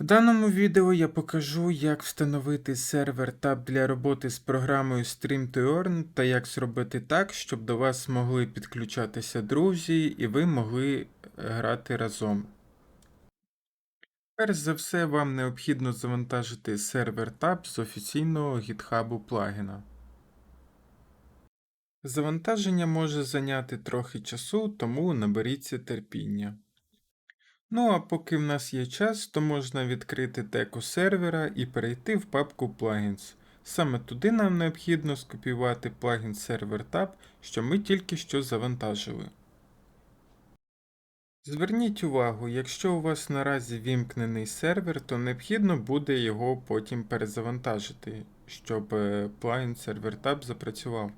В даному відео я покажу, як встановити сервер ТАП для роботи з програмою Stream2Earn та як зробити так, щоб до вас могли підключатися друзі і ви могли е, грати разом. Перш за все, вам необхідно завантажити сервер ТАП з офіційного GitHub плагіна. Завантаження може зайняти трохи часу, тому наберіться терпіння. Ну а поки в нас є час, то можна відкрити теку сервера і перейти в папку Plugins. Саме туди нам необхідно скопіювати плагін Server Tab, що ми тільки що завантажили. Зверніть увагу, якщо у вас наразі вімкнений сервер, то необхідно буде його потім перезавантажити, щоб е, плагін Server Tab запрацював.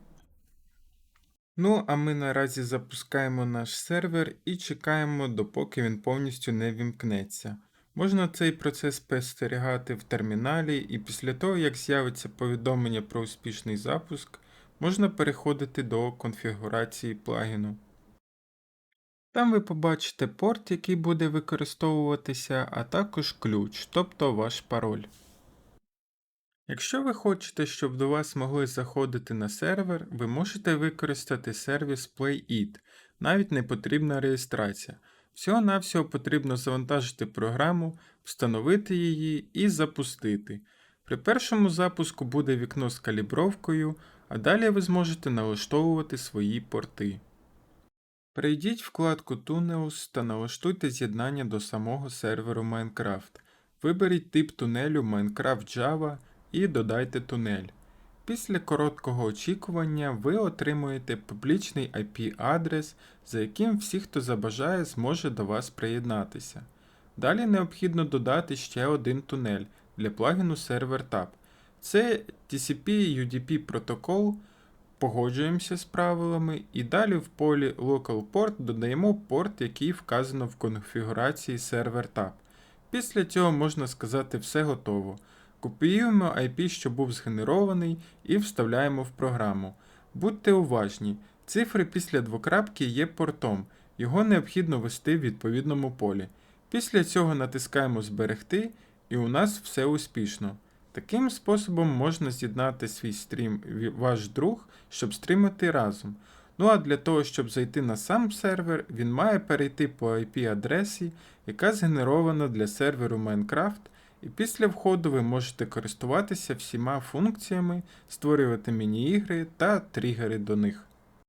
Ну, а ми наразі запускаємо наш сервер і чекаємо, допоки він повністю не вімкнеться. Можна цей процес спостерігати в терміналі, і після того, як з'явиться повідомлення про успішний запуск, можна переходити до конфігурації плагіну. Там ви побачите порт, який буде використовуватися, а також ключ, тобто ваш пароль. Якщо ви хочете, щоб до вас могли заходити на сервер, ви можете використати сервіс PlayIt, навіть не потрібна реєстрація. Всього-навсього потрібно завантажити програму, встановити її і запустити. При першому запуску буде вікно з калібровкою, а далі ви зможете налаштовувати свої порти. Перейдіть в вкладку Tunnels та налаштуйте з'єднання до самого серверу Minecraft. Виберіть тип тунелю Minecraft Java і додайте тунель. Після короткого очікування ви отримуєте публічний IP-адрес, за яким всі, хто забажає, зможе до вас приєднатися. Далі необхідно додати ще один тунель для плагіну ServerTab. Це TCP-UDP протокол, погоджуємося з правилами і далі в полі Local Port додаємо порт, який вказано в конфігурації ServerTab. Після цього можна сказати все готово. Копіюємо IP, що був згенерований, і вставляємо в програму. Будьте уважні, цифри після двокрапки є портом, його необхідно ввести в відповідному полі. Після цього натискаємо Зберегти, і у нас все успішно. Таким способом можна з'єднати свій стрім ваш друг, щоб стрімити разом. Ну а для того, щоб зайти на сам сервер, він має перейти по IP-адресі, яка згенерована для серверу Minecraft, і після входу ви можете користуватися всіма функціями, створювати міні-ігри та тригери до них.